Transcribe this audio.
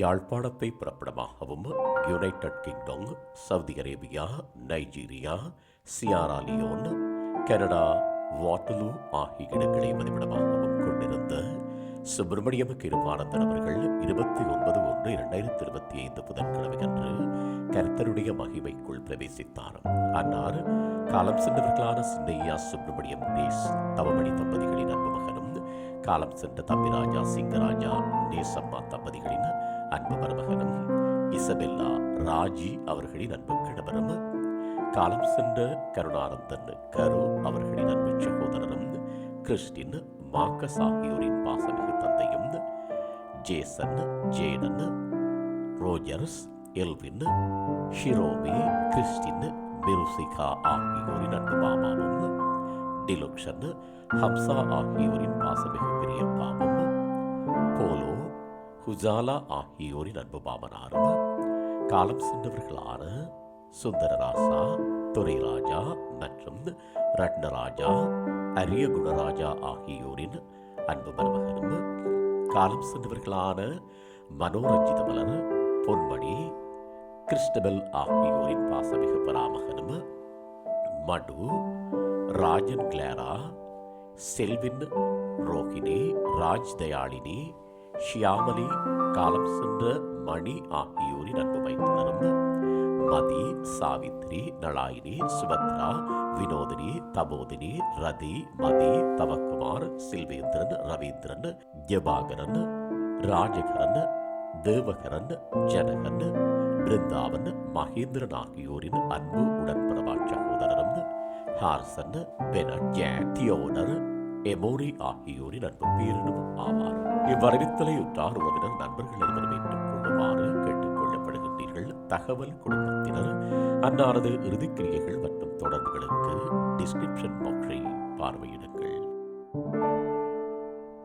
யாழ்ப்பாணத்தை பிறப்பிடமாகவும் United Kingdom Saudi Arabia Nigeria Sierra Leone Canada Waterloo ஆகிய இடங்களை மதிப்பிடமாகவும் கொண்டிருந்த சுப்பிரமணியம் கிருபானந்தன் அவர்கள் இருபத்தி ஒன்பது ஒன்று இரண்டாயிரத்தி இருபத்தி ஐந்து புதன்கிழமை அன்று கருத்தருடைய மகிமைக்குள் பிரவேசித்தார். அன்னார் காலம் சென்றவர்களான சின்னையா சுப்பிரமணியம் தவமணி தம்பதிகளின் காலம் சென்ற தம்பிராஜா சிங்கராஜா நேசம்மா தம்பதிகளின் அன்பு மருமகனும் இசபெல்லா ராஜி அவர்களின் அன்பு கிழவரும் காலம் சென்ற கருணானந்தன் கரு அவர்களின் அன்பு சகோதரரும் கிறிஸ்டின் மார்க்கஸ் ஆகியோரின் பாசமிகு தந்தையும் Jason Jenan Rogers Elvin Shiromi Christine Mirusika ஆகியோரின் அன்பு மாமாவும் டிலுக்ஷன் ஹம்சா ஆகியோரின் பாசமிகு பெரியப்பாவும் போலோ ஹுஜாலா ஆகியோரின் அன்பு மாமனாரும் காலம் சென்றவர்களான சுந்தரராசா துரைராஜா மற்றும் ரட்னராஜா அரிய குணராஜா ஆகியோரின் அன்பு மருமகனும் காலம் சென்றவர்களான மனோரஞ்சித மலர் பொன்மணி கிறிஸ்டபல் ஆகியோரின் பாசமிகு பராமகனும் மடு ராஜன் கிளாரா செல்வின் ரோஹிணி ராஜ் தயாளினி ஷியாமலி காலம் சென்ற மணி ஆகியோரின் அன்பு மைத்துனரும் மதி சாவித்ரி நளாயினி சுபத்ரா வினோதினி தபோதினி ரதி மதி தவக்குமார் சில்வேந்திரன் ரவீந்திரன் ஜபாகரன் ராஜகரன் தேவகரன் ஜனகன் பிருந்தாவன் மகேந்திரன் ஆகியோரின் அன்பு உடன்பிறவா சகோதரரும் ஹார்சன் பெனட் ஜேன் எமோரி ஆகியோரின் அன்பு பேரனும் ஆவார். இவ்வரவித்தலை உற்றார் உறவினர் நண்பர்கள் அனைவரும் ஏற்றுக் கொள்ளுமாறு கேட்டுக்கொள்ளப்படுகின்றீர்கள். தகவல் குடும்பத்தினர் அன்னாரது இறுதிக்கிரியைகள் மற்றும் தொடர்புகளுக்கு டிஸ்கிரிப்ஷன் பாக்ஸை பார்வையிடுங்கள்.